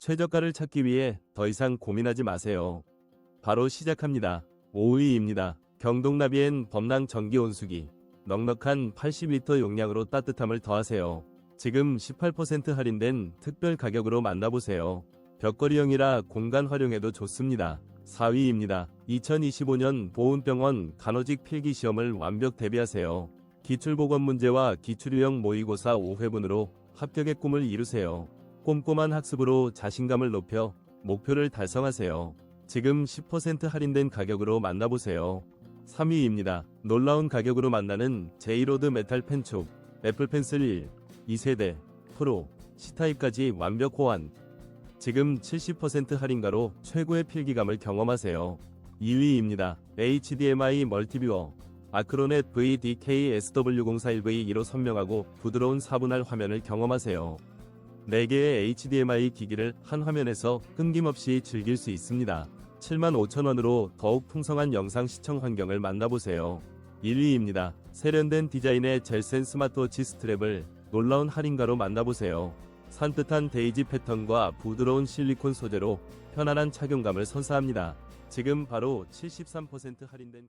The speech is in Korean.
최저가를 찾기 위해 더 이상 고민하지 마세요. 바로 시작합니다. 5위입니다. 경동나비엔 범랑 전기 온수기. 넉넉한 80리터 용량으로 따뜻함을 더하세요. 지금 18% 할인된 특별 가격으로 만나보세요. 벽걸이형이라 공간 활용에도 좋습니다. 4위입니다. 2025년 보훈병원 간호직 필기 시험을 완벽 대비하세요. 기출보건 문제와 기출유형 모의고사 5회분으로 합격의 꿈을 이루세요. 꼼꼼한 학습으로 자신감을 높여 목표를 달성하세요. 지금 10% 할인된 가격으로 만나보세요. 3위입니다. 놀라운 가격으로 만나는 제이로드 메탈 펜촉, 애플 펜슬 1, 2세대, 프로, C타입까지 완벽 호환. 지금 70% 할인가로 최고의 필기감을 경험하세요. 2위입니다. HDMI 멀티뷰어. 아크로넷 VDK SW041V2로 선명하고 부드러운 4분할 화면을 경험하세요. 4개의 HDMI 기기를 한 화면에서 끊김없이 즐길 수 있습니다. 75,000원으로 더욱 풍성한 영상 시청 환경을 만나보세요. 1위입니다. 세련된 디자인의 젤센 스마트워치 스트랩을 놀라운 할인가로 만나보세요. 산뜻한 데이지 패턴과 부드러운 실리콘 소재로 편안한 착용감을 선사합니다. 지금 바로 73% 할인된